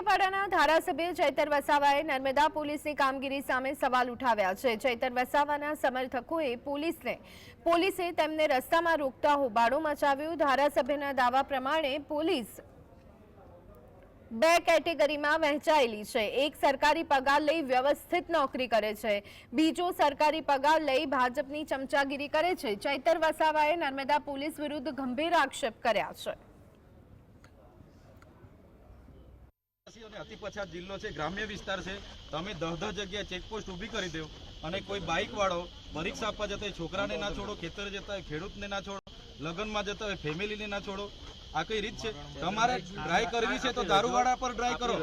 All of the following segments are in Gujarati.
ડેડિયાપાડાના ધારાસભ્ય ચૈતર વસાવાએ નર્મદા પોલીસની કામગીરી સામે સવાલ ઉઠાવ્યા છે. ચૈતર વસાવાના સમર્થકોએ પોલીસને, પોલીસે તેમને રસ્તામાં રોકતા હોબાળો મચાવ્યો. ધારાસભ્યના દાવા પ્રમાણે પોલીસ બે કેટેગરીમાં વહેંચાયેલી છે. એક સરકારી પગાર લઈ વ્યવસ્થિત નોકરી કરે છે. બીજો સરકારી પગાર લઈ ભાજપની ચમચાગીરી કરે છે. ચૈતર વસાવાએ નર્મદા પોલીસ વિરુદ્ધ ગંભીર આક્ષેપ કર્યા છે. આદિવાસી અને અતિ પછાત જિલ્લો છે ગ્રામ્ય વિસ્તાર છે તમે દહ દહ જગ્યાએ ચેકપોસ્ટ ઊભી કરી દો અને કોઈ બાઇક વાળો પરીક્ષા આપવા જતા હોય છોકરાને ના છોડો ખેતર જતા હોય ખેડૂતને ના છોડો લગ્નમાં જતા હોય ફેમિલીને ના છોડો આ કઈ રીત છે? તમારે ડ્રાય કરવી છે તો દારૂવાળા પર ડ્રાય કરો.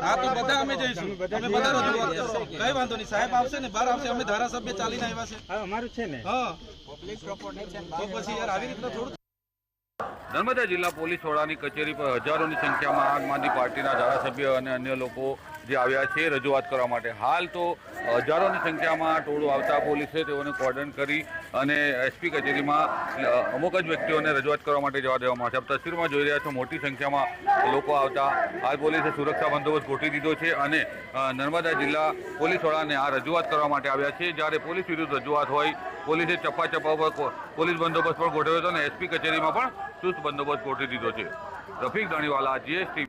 હા તો બધા અમે જઈશું. અમે બધા રજૂઆત કરો. કઈ વાંધો નહીં. સાહેબ આવશે ને બહાર આવશે. અમે ધારાસભ્ય ચાલીને આવ્યા છે. અમારું છે ને. હા. તો પછી યાર આવી રીતના થોડું નર્મદા જિલ્લા પોલીસ વડાની કચેરી પર હજારોની સંખ્યામાં આમ આદમી પાર્ટીના ધારાસભ્ય અને અન્ય લોકો જે આવ્યા છે રજૂઆત કરવા માટે. હાલ તો હજારોની સંખ્યામાં ટોળું આવતા પોલીસે તેઓને કોર્ડન કરી અને એસપી કચેરીમાં અમુક જ વ્યક્તિઓને રજૂઆત કરવા માટે જવા દેવામાં આવશે આપ તસવીરમાં જોઈ રહ્યા છો મોટી સંખ્યામાં લોકો આવતા. હાલ પોલીસે સુરક્ષા બંદોબસ્ત ગોઠવી દીધો છે અને નર્મદા જિલ્લા પોલીસ વડાને આ રજૂઆત કરવા માટે આવ્યા છે. જ્યારે પોલીસ વિરુદ્ધ રજૂઆત હોય, પોલીસે ચપ્પા ચપ્પા પર પોલીસ બંદોબસ્ત પણ ગોઠવ્યો હતો અને એસપી કચેરીમાં પણ ચુસ્ત બંદોબસ્ત ગોઠવી દીધો છે. રફીક ધણીવાલા, જીએસટી